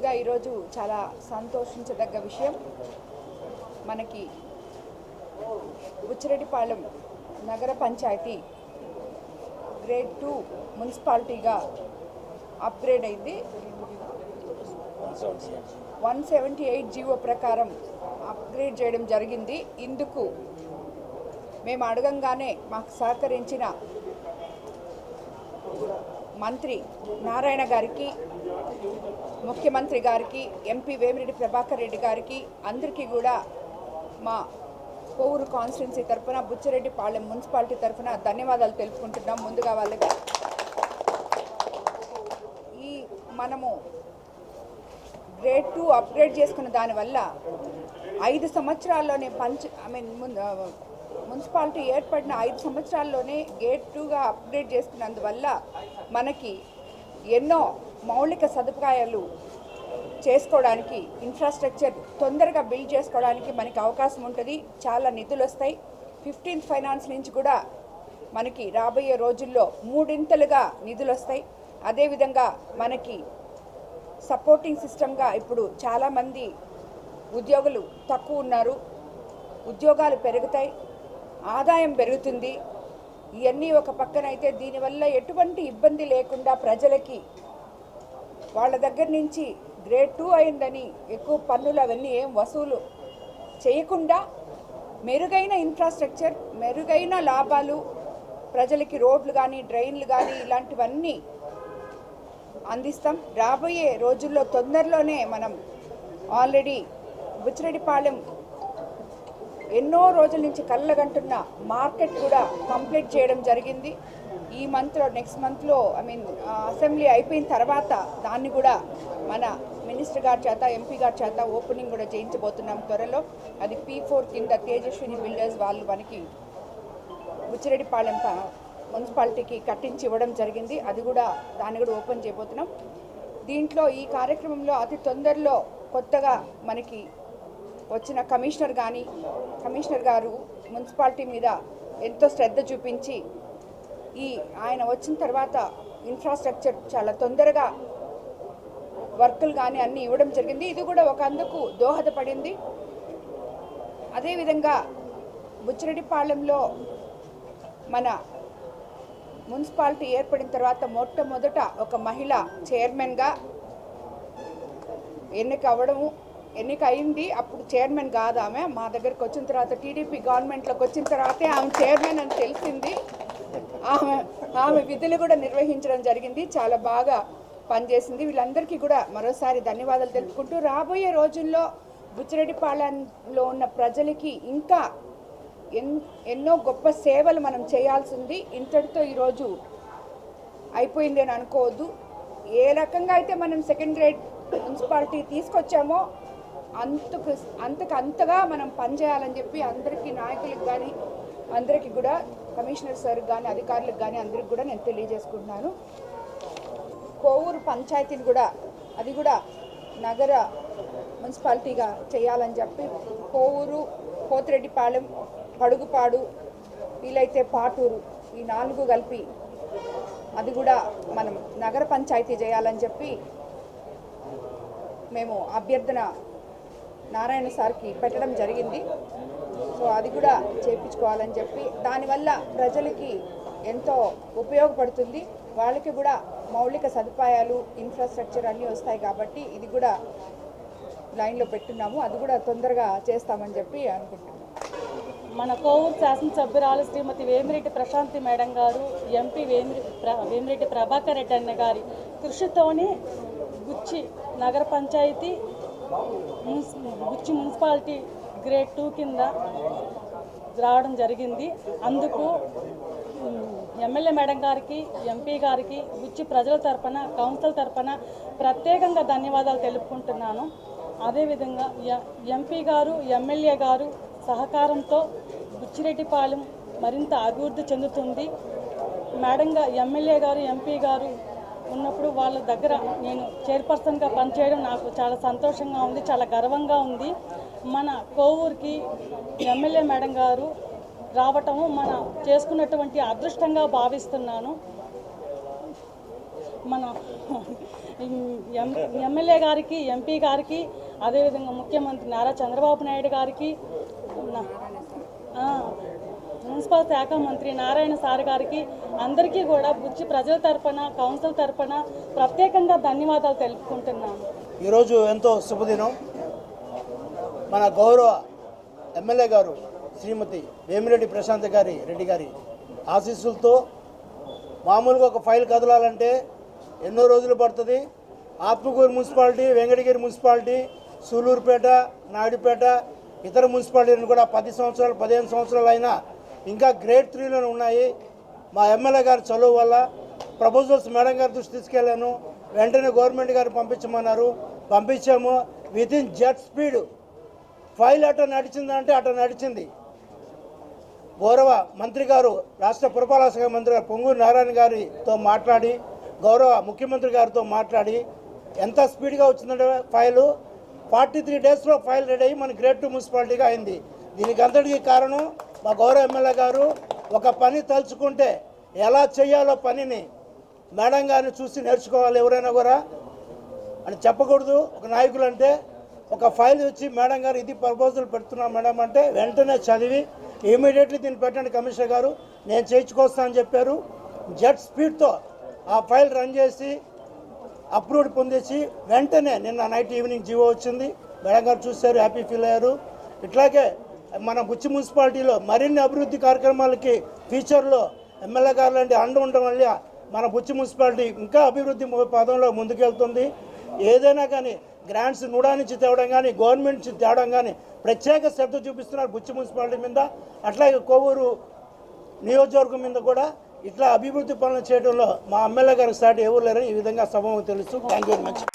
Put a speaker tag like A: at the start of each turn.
A: ముందుగా ఈరోజు చాలా సంతోషించదగ్గ విషయం మనకి బుచ్చిరెడ్డిపాలెం నగర పంచాయతీ గ్రేడ్ టూ మున్సిపాలిటీగా అప్గ్రేడ్ అయింది. వన్ సెవెంటీ ఎయిట్ జీవో ప్రకారం అప్గ్రేడ్ చేయడం జరిగింది. ఇందుకు మేము అడగంగానే మాకు సహకరించిన మంత్రి నారాయణ గారికి ముఖ్యమంత్రి గారికి ఎంపీ వేమిరెడ్డి ప్రభాకర్ రెడ్డి గారికి అందరికీ కూడా మా కోవూరు కాన్స్టిట్యున్సీ తరఫున బుచ్చిరెడ్డిపాళెం మున్సిపాలిటీ తరఫున ధన్యవాదాలు తెలుపుకుంటున్నాం. ముందుగా వాళ్ళకి ఈ మనము గ్రేడ్ టూ అప్గ్రేడ్ చేసుకున్న దానివల్ల ఐదు సంవత్సరాల్లోనే పంచ ఐ మీన్ మున్సిపాలిటీ ఏర్పడిన ఐదు సంవత్సరాల్లోనే గేట్ టూగా అప్గ్రేడ్ చేసుకున్నందువల్ల మనకి ఎన్నో మౌలిక సదుపాయాలు చేసుకోవడానికి ఇన్ఫ్రాస్ట్రక్చర్ తొందరగా బిల్డ్ చేసుకోవడానికి మనకి అవకాశం ఉంటుంది. చాలా నిధులు వస్తాయి. ఫిఫ్టీన్త్ ఫైనాన్స్ నుంచి కూడా మనకి రాబోయే రోజుల్లో మూడింతలుగా నిధులు వస్తాయి. అదేవిధంగా మనకి సపోర్టింగ్ సిస్టమ్గా ఇప్పుడు చాలామంది ఉద్యోగులు తక్కువ ఉన్నారు. ఉద్యోగాలు పెరుగుతాయి. ఆదాయం పెరుగుతుంది. ఇవన్నీ ఒక పక్కనైతే దీనివల్ల ఎటువంటి ఇబ్బంది లేకుండా ప్రజలకి వాళ్ళ దగ్గర నుంచి గ్రేడ్ టూ అయిందని ఎక్కువ పన్నులు అవన్నీ ఏం వసూలు చేయకుండా మెరుగైన ఇన్ఫ్రాస్ట్రక్చర్ మెరుగైన లాభాలు ప్రజలకి రోడ్లు కానీ డ్రైన్లు కానీ ఇలాంటివన్నీ అందిస్తాం. రాబోయే రోజుల్లో తొందరలోనే మనం ఆల్రెడీ బుచ్చిరెడ్డిపాలెం ఎన్నో రోజుల నుంచి కళ్ళగంటున్న మార్కెట్ కూడా కంప్లీట్ చేయడం జరిగింది. ఈ మంత్లో నెక్స్ట్ మంత్లో ఐ మీన్ అసెంబ్లీ అయిపోయిన తర్వాత దాన్ని కూడా మన మినిస్టర్ గారి చేత ఎంపీ గారి చేత ఓపెనింగ్ కూడా చేయించబోతున్నాం త్వరలో. అది పీ ఫోర్ కింద తేజస్విని బిల్డర్స్ వాళ్ళు మనకి బుచ్చిరెడ్డిపాలెం మున్సిపాలిటీకి కట్టించి ఇవ్వడం జరిగింది. అది కూడా దాన్ని కూడా ఓపెన్ చేయబోతున్నాం. దీంట్లో ఈ కార్యక్రమంలో అతి తొందరలో కొత్తగా మనకి వచ్చిన కమిషనర్ కానీ కమిషనర్ గారు మున్సిపాలిటీ మీద ఎంతో శ్రద్ధ చూపించి ఈ ఆయన వచ్చిన తర్వాత ఇన్ఫ్రాస్ట్రక్చర్ చాలా తొందరగా వర్కులు కానీ అన్నీ ఇవ్వడం జరిగింది. ఇది కూడా ఒక అందుకు దోహదపడింది. అదేవిధంగా బుచ్చిరెడ్డిపాలెంలో మన మున్సిపాలిటీ ఏర్పడిన తర్వాత మొట్టమొదట ఒక మహిళ చైర్మన్గా ఎన్నిక అవ్వడము ఎన్నిక అయింది అప్పుడు చైర్మన్ కాదు ఆమె మా దగ్గరకు వచ్చిన తర్వాత టీడీపీ గవర్నమెంట్లోకి వచ్చిన తర్వాతే ఆమె చైర్మన్ అని తెలిసింది. ఆమె ఆమె విధులు కూడా నిర్వహించడం జరిగింది. చాలా బాగా పనిచేసింది. వీళ్ళందరికీ కూడా మరోసారి ధన్యవాదాలు తెలుపుకుంటూ రాబోయే రోజుల్లో బుచ్చిరెడ్డిపాళెంలో ఉన్న ప్రజలకి ఇంకా ఎన్ ఎన్నో గొప్ప సేవలు మనం చేయాల్సింది. ఇంతటితో ఈరోజు అయిపోయింది అని అనుకోవద్దు. ఏ రకంగా అయితే మనం సెకండ్ గ్రేడ్ మున్సిపాలిటీ తీసుకొచ్చామో అంతకు అంతకు అంతగా మనం పనిచేయాలని చెప్పి అందరికీ నాయకులకు కానీ అందరికీ కూడా కమిషనర్ సార్ కానీ అధికారులకు కానీ అందరికి కూడా నేను తెలియజేసుకుంటున్నాను. కోవూరు పంచాయతీని కూడా అది కూడా నగర మున్సిపాలిటీగా చేయాలని చెప్పి కోవూరు పోతిరెడ్డిపాలెం పడుగుపాడు వీలైతే పాటూరు ఈ నాలుగు కలిపి అది కూడా మనం నగర పంచాయతీ చేయాలని చెప్పి మేము అభ్యర్థన నారాయణ సార్కి పెట్టడం జరిగింది. సో అది కూడా చేయించుకోవాలని చెప్పి దానివల్ల ప్రజలకి ఎంతో ఉపయోగపడుతుంది. వాళ్ళకి కూడా మౌలిక సదుపాయాలు ఇన్ఫ్రాస్ట్రక్చర్ అన్నీ వస్తాయి కాబట్టి ఇది కూడా లైన్లో పెట్టున్నాము. అది కూడా తొందరగా చేస్తామని చెప్పి అనుకుంటున్నాము
B: మన కోవూరు శాసనసభ్యురాలు శ్రీమతి వేమిరెడ్డి ప్రశాంతి మేడం గారు ఎంపీ వేమిరి ప్ర వేమిరెడ్డి ప్రభాకర్ రెడ్డి అన్న గారి కృషితోనే గుచ్చి నగర పంచాయతీ గుచ్చి మున్సిపాలిటీ గ్రేడ్ టూ కింద రావడం జరిగింది. అందుకు ఎమ్మెల్యే మేడం గారికి ఎంపీ గారికి గుచ్చి ప్రజల తరపున కౌన్సిల్ తరపున ప్రత్యేకంగా ధన్యవాదాలు తెలుపుకుంటున్నాను. అదేవిధంగా ఎ- ఎంపీ గారు ఎమ్మెల్యే గారు సహకారంతో బుచ్చిరెడ్డిపాలెం మరింత అభివృద్ధి చెందుతుంది. మేడంగా ఎమ్మెల్యే గారు ఎంపీ గారు ఉన్నప్పుడు వాళ్ళ దగ్గర నేను చైర్పర్సన్గా పనిచేయడం నాకు చాలా సంతోషంగా ఉంది చాలా గర్వంగా ఉంది. మన కోవూరుకి ఎమ్మెల్యే మేడం గారు రావటము మన చేసుకున్నటువంటి అదృష్టంగా భావిస్తున్నాను. మన ఎం ఎమ్మెల్యే గారికి ఎంపీ గారికి అదేవిధంగా ముఖ్యమంత్రి నారా చంద్రబాబు నాయుడు గారికి మున్సిపల్ శాఖ మంత్రి నారాయణ సార్ గారికి అందరికీ కూడా బుచ్చి ప్రజల తరపున కౌన్సిల్ తరఫున ప్రత్యేకంగా ధన్యవాదాలు తెలుపుకుంటున్నాను.
C: ఈరోజు ఎంతో శుభదినం. మన గౌరవ ఎమ్మెల్యే గారు శ్రీమతి వేమిరెడ్డి ప్రశాంత్ గారి రెడ్డి గారి ఆశీస్సులతో మామూలుగా ఒక ఫైల్ కదలాలంటే ఎన్నో రోజులు పడుతుంది. ఆత్మకూరు మున్సిపాలిటీ వెంకటగిరి మున్సిపాలిటీ సూలూరుపేట నాయుడుపేట ఇతర మున్సిపాలిటీలను కూడా పది సంవత్సరాలు పదిహేను సంవత్సరాలు అయినా ఇంకా గ్రేడ్ త్రీలోనే ఉన్నాయి. మా ఎమ్మెల్యే గారి చదువు వల్ల ప్రపోజల్స్ మేడం గారి దృష్టి తీసుకెళ్ళాను. వెంటనే గవర్నమెంట్ గారు పంపించమన్నారు. పంపించాము. With in jet speed file అట నడిచిందంటే అట నడిచింది. గౌరవ మంత్రి గారు రాష్ట్ర పురపాలక శాఖ మంత్రి గారు పొంగూరు నారాయణ గారితో మాట్లాడి గౌరవ ముఖ్యమంత్రి గారితో మాట్లాడి ఎంత స్పీడ్గా వచ్చిందంటే ఫైలు ఫార్టీ త్రీ డేస్లో ఫైల్ రెడీ అయ్యి మన గ్రేట్ టూ మున్సిపాలిటీగా అయింది. దీనికి అంతటికీ కారణం మా గౌరవ ఎమ్మెల్యే గారు ఒక పని తలుచుకుంటే ఎలా చేయాలో పనిని మేడం గారిని చూసి నేర్చుకోవాలి ఎవరైనా కూడా. అని చెప్పకూడదు. ఒక నాయకులు అంటే ఒక ఫైల్ వచ్చి మేడం గారు ఇది ప్రపోజల్ పెడుతున్నాం మేడం అంటే వెంటనే చదివి ఇమీడియట్లీ దీన్ని పెట్టండి కమిషనర్ గారు. నేను చేయించుకొస్తా అని చెప్పారు. జెట్ స్పీడ్తో ఆ ఫైల్ రన్ చేసి అప్రూవ్డ్ పొందేసి వెంటనే నిన్న నైట్ ఈవినింగ్ జీవో వచ్చింది. మేడం గారు చూశారు హ్యాపీ ఫీల్ అయ్యారు. ఇట్లాగే మన బుచ్చి మున్సిపాలిటీలో మరిన్ని అభివృద్ధి కార్యక్రమాలకి ఫ్యూచర్లో ఎమ్మెల్యే గారు లాంటి అండ ఉండడం వల్ల మన బుచ్చి మున్సిపాలిటీ ఇంకా అభివృద్ధి పదంలో ముందుకెళ్తుంది. ఏదైనా కానీ గ్రాంట్స్ నూడా నుంచి తేవడం కానీ గవర్నమెంట్ నుంచి తేవడం కానీ ప్రత్యేక శ్రద్ధ చూపిస్తున్నారు బుచ్చి మున్సిపాలిటీ మీద. అట్లాగే కోవూరు నియోజకవర్గం మీద కూడా ఇట్లా అభివృద్ధి పనులు చేయడంలో మా ఎమ్మెల్యే గారికి సాటి ఎవరు లేరని ఈ విధంగా సభ తెలుసు థ్యాంక్ యూ వెరీ మచ్.